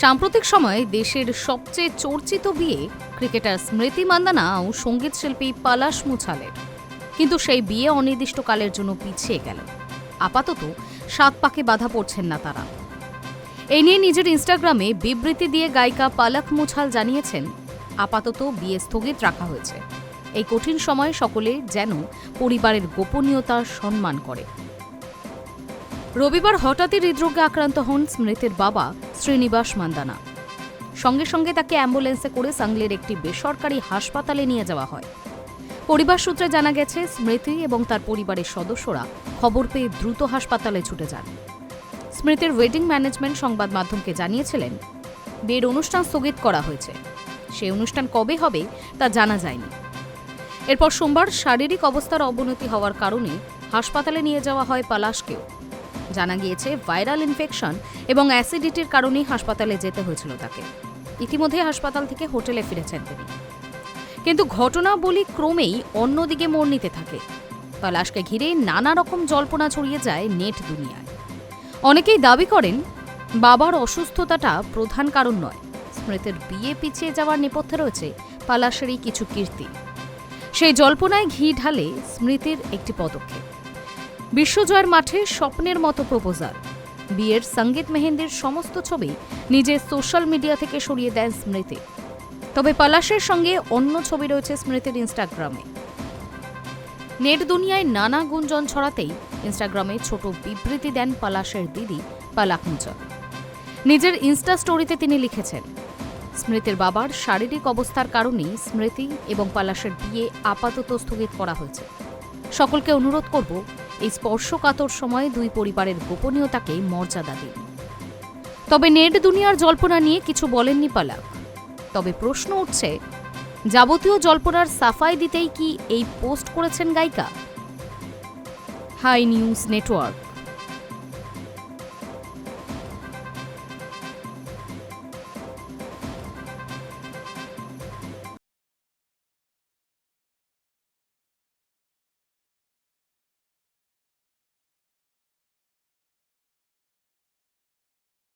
সাম্প্রতিক সময়ে দেশের সবচেয়ে চর্চিত বিয়ে ক্রিকেটার স্মৃতি মান্দানা ও সংগীত শিল্পী পলাশ মুছালের। কিন্তু সেই বিয়ে অনির্দিষ্টকালের জন্য পিছিয়ে গেল। আপাতত সাত পাকে বাধা পড়ছেন না তারা। এই নিয়ে নিজের ইনস্টাগ্রামে বিবৃতি দিয়ে গায়িকা পালাক মুছাল জানিয়েছেন, আপাতত বিয়ে স্থগিত রাখা হয়েছে। এই কঠিন সময়ে সকলে যেন পরিবারের গোপনীয়তা সম্মান করে। রবিবার হঠাৎই হৃদরোগে আক্রান্ত হন স্মৃতির বাবা শ্রীনিবাস মান্দানা। সঙ্গে সঙ্গে তাকে অ্যাম্বুলেন্সে করে সাংলির একটি বেসরকারি হাসপাতালে নিয়ে যাওয়া হয়। পরিবার সূত্রে জানা গেছে, স্মৃতি এবং তার পরিবারের সদস্যরা খবর পেয়ে দ্রুত হাসপাতালে ছুটে যান। স্মৃতির ওয়েডিং ম্যানেজমেন্ট সংবাদ মাধ্যমকে জানিয়েছিলেন, বিয়ের অনুষ্ঠান স্থগিত করা হয়েছে। সেই অনুষ্ঠান কবে হবে তা জানা যায়নি। এরপর সোমবার শারীরিক অবস্থার অবনতি হওয়ার কারণে হাসপাতালে নিয়ে যাওয়া হয় পলাশকেও। জানা গিয়েছে, ভাইরাল ইনফেকশন এবং অ্যাসিডিটির কারণেই হাসপাতালে যেতে হয়েছিল তাকে। ইতিমধ্যে হাসপাতাল থেকে হোটেলে ফিরেছেন তিনি। কিন্তু ঘটনা বলি ক্রমেই অন্যদিকে মোড় নিতে থাকে। পলাশকে ঘিরে নানা রকম জল্পনা ছড়িয়ে যায় নেট দুনিয়ায়। অনেকেই দাবি করেন, বাবার অসুস্থতাটা প্রধান কারণ নয়। স্মৃতির বিয়ে পিছিয়ে যাওয়ার নেপথ্যে রয়েছে পালাশেরই কিছু কীর্তি। সেই জল্পনায় ঘি ঢালে স্মৃতির একটি পদক্ষেপ। বিশ্বজয়ের মাঠে স্বপ্নের মতো প্রপোজাল। বিয়ের সংগীত মেহেন্দির সমস্ত ছবি নিজের সোশ্যাল মিডিয়া থেকে সরিয়ে দেন স্মৃতি। তবে পলাশের সঙ্গে অন্য ছবি রয়েছে স্মৃতির ইনস্টাগ্রামে। নেট দুনিয়ায় নানা গুঞ্জন ছড়াতেই ইনস্টাগ্রামে ছোট বিবৃতি দেন পলাশের দিদি পালাক মুচল নিজের ইনস্টা স্টোরিতে তিনি লিখেছেন, স্মৃতির বাবার শারীরিক অবস্থার কারণেই স্মৃতি এবং পলাশের বিয়ে আপাতত স্থগিত করা হয়েছে। সকলকে অনুরোধ করব এই স্পর্শকাতর সময়ে দুই পরিবারের গোপনীয়তাকে মর্যাদা দিন। তবে নেট দুনিয়ার জল্পনা নিয়ে কিছু বলেননি পালাক। তবে প্রশ্ন উঠছে, যাবতীয় জল্পনার সাফাই দিতেই কি এই পোস্ট করেছেন গায়িকা? Hi news network.